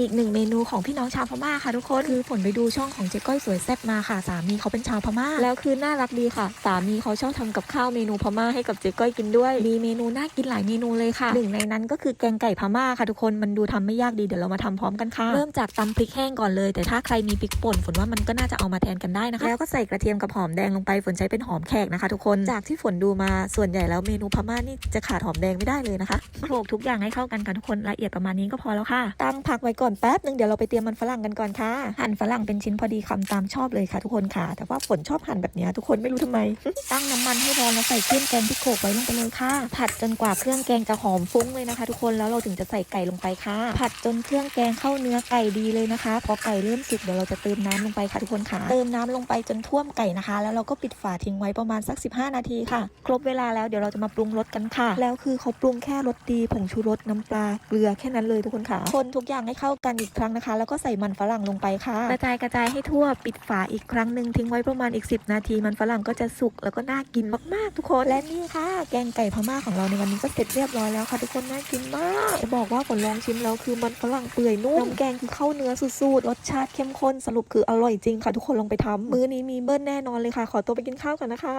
อีกหนึ่งเมนูของพี่น้องชาวพม่าค่ะทุกคนคือฝนไปดูช่องของเจ๊ก้อยสวยแซ่บมาค่ะ สามีเขาเป็นชาวพม่า แล้วคือน่ารักดีค่ะ สามีเขาชอบทำกับข้าวเมนูพม่าให้กับเจ๊ก้อยกินด้วย มีเมนูน่ากินหลายเมนูเลยค่ะหนึ่งในนั้นก็คือแกงไก่พม่าค่ะทุกคนมันดูทำไม่ยากดีเดี๋ยวเรามาทำพร้อมกันค่ะเริ่มจากตำพริกแห้งก่อนเลย แต่ถ้าใครมีพริกป่นฝนว่ามันก็น่าจะเอามาแทนกันได้นะคะแล้วก็ใส่กระเทียมกับหอมแดงลงไปฝนใช้เป็นหอมแขกนะคะ ทุกคนจากที่ฝนดูมาส่วนใหญ่แล้วเมนูพม่านี่จะขาดหอมแดงไม่ได้เลยนะคะโขลกทุกอย่างให้เข้ากันค่ะทุกคนละเอียดประมาณนี้ก็พอแล้วค่ะตั้งพักไว้ก่อนแป๊บนึงเดี๋ยวเราไปเตรียมมันฝรั่งกันก่อนค่ะ หั่นฝรั่งเป็นชิ้นพอดีคำตามชอบเลยค่ะทุกคนค่ะ แต่ว่าฝนชอบหั่นแบบนี้ทุกคนไม่รู้ทำไม ตั้งน้ำมันให้ร้อนแล้วใส่เครื่องแกงที่โขลกไว้ลงไปเลยค่ะ ผัดจนกว่าเครื่องแกงจะหอมฟุ้งเลยนะคะ ทุกคนแล้วเราถึงจะใส่ไก่ลงไปค่ะ ผัดจนเครื่องแกงเข้าเนื้อไก่ดีเลยนะคะพอไก่เริ่มสุกเดี๋ยวเราจะเติมน้ำลงไปค่ะทุกคนค่ะ เติมน้ำลงไปจนท่วมไก่นะคะ แล้วเราก็ปิดฝาทิ้งไว้ประมาณสัก 15 นาทีค่ะ ครบเวลาแล้วเดี๋ยวเราจะมาปรุงรสกันค่ะ แล้วคือเขาปรุงแค่รสดีผงชูรสน้ำปลาเกลือแค่นั้นเลยทุกคนค่ะ คนทุกอย่างให้เข้ากันอีกครั้งนะคะ แล้วก็ใส่มันฝรั่งลงไปค่ะ กระจายกระจายให้ทั่วปิดฝาอีกครั้งหนึ่งทิ้งไว้ประมาณอีก 10 นาที มันฝรั่งก็จะสุกแล้วก็น่ากินมากๆทุกคนและนี่ค่ะ แกงไก่พม่าของเราในวันนี้ก็เสร็จเรียบร้อยแล้วค่ะ ทุกคนน่ากินมากจะบอกว่าผลลองชิมแล้วคือมันฝรั่งเปื่อยนุ่มน้ำแกงคือเข้าเนื้อสุดๆรสชาติเข้มข้นสรุปคืออร่อยจริงค่ะ ทุกคนลองไปทำมื้อนี้มีเบิ้ลแน่นอนเลยค่ะ ขอตัวไปกินข้าวก่อนนะคะ